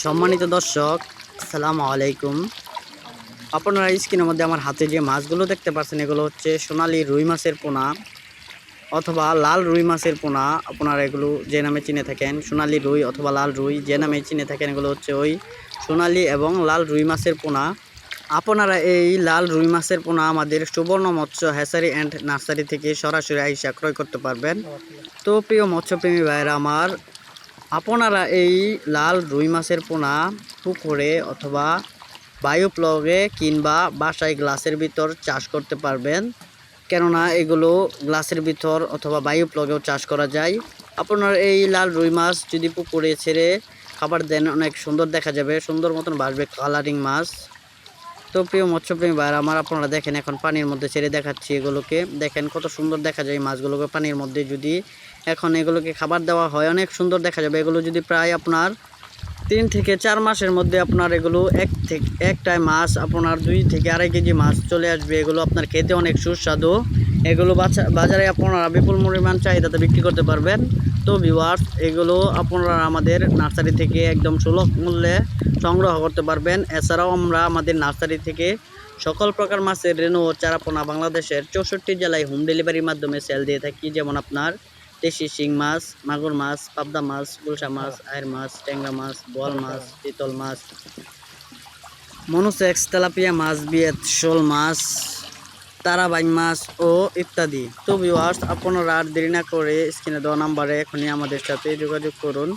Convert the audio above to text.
সম্মানিত দর্শক, আসসালামু আলাইকুম। আপনারা স্ক্রিনের মধ্যে আমার হাতে যে মাছগুলো দেখতে পাচ্ছেন, এগুলো হচ্ছে সোনালি রুই মাছের পোনা অথবা লাল রুই মাছের পোনা। আপনারা এগুলো যে নামে চিনে থাকেন, সোনালি রুই অথবা লাল রুই যে নামে চিনে থাকেন, এগুলো হচ্ছে ওই সোনালি এবং লাল রুই মাছের পোনা। আপনারা এই লাল রুই মাছের পোনা আমাদের সুবর্ণ মৎস্য হ্যাসারি অ্যান্ড নার্সারি থেকে সরাসরি আইসা ক্রয় করতে পারবেন। তো প্রিয় মৎস্যপ্রেমী ভাইয়েরা, আমার আপনারা এই লাল রুই মাছের পোনা পুকুরে অথবা বায়োপ্লগে কিংবা বাসায় গ্লাসের ভিতর চাষ করতে পারবেন। কেননা এগুলো গ্লাসের ভিতর অথবা বায়োপ্লগেও চাষ করা যায়। আপনার এই লাল রুই মাছ যদি পুকুরে ছেড়ে খাবার দেন, অনেক সুন্দর দেখা যাবে। সুন্দর মতন বাসবে কালারিং মাছ। তো প্রিয় মৎস্যপ্রেমী ভাইরা আমার আপনারা দেখেন, এখন পানির মধ্যে ছেড়ে দেখাচ্ছি এগুলোকে। দেখেন কত সুন্দর দেখা যায় মাছগুলোকে পানির মধ্যে যদি এখন এগুলোকে খাবার দেওয়া হয়, অনেক সুন্দর দেখা যাবে। এগুলো যদি প্রায় আপনার তিন থেকে চার মাসের মধ্যে আপনার এগুলো এক থেকে একটাই মাছ, আপনার দুই থেকে আড়াই কেজি মাছ চলে আসবে। এগুলো আপনার খেতে অনেক সুস্বাদু। এগুলো বাজারে আপনারা বিপুল পরিমাণ চাহিদাতে বিক্রি করতে পারবেন। তো ভিউয়ার্স এগুলো আপনারা আমাদের নার্সারি থেকে একদম সুলভ মূল্যে সংগ্রহ করতে পারবেন। এছাড়াও আমরা আমাদের নার্সারি থেকে সকল প্রকার মাছের রেণু ও চারাপোনা বাংলাদেশের চৌষট্টি জেলায় হোম ডেলিভারির মাধ্যমে সেল দিয়ে থাকি। যেমন আপনার দেশি শিং মাছ মাগুর মাছ পাবদা মাছ গুলশা মাছ আয়ের মাছ ট্যাংরা মাছ বল মাছ পিতল মাছ মনোসেক্স তেলাপিয়া মাছ বিয়েত শোল মাছ তারাবাই মাছ ও ইত্যাদি। তো ভিউয়ার্স আপনারা আর দেরি না করে স্ক্রিনে দেওয়া নাম্বারে এখনই আমাদের সাথে যোগাযোগ করুন।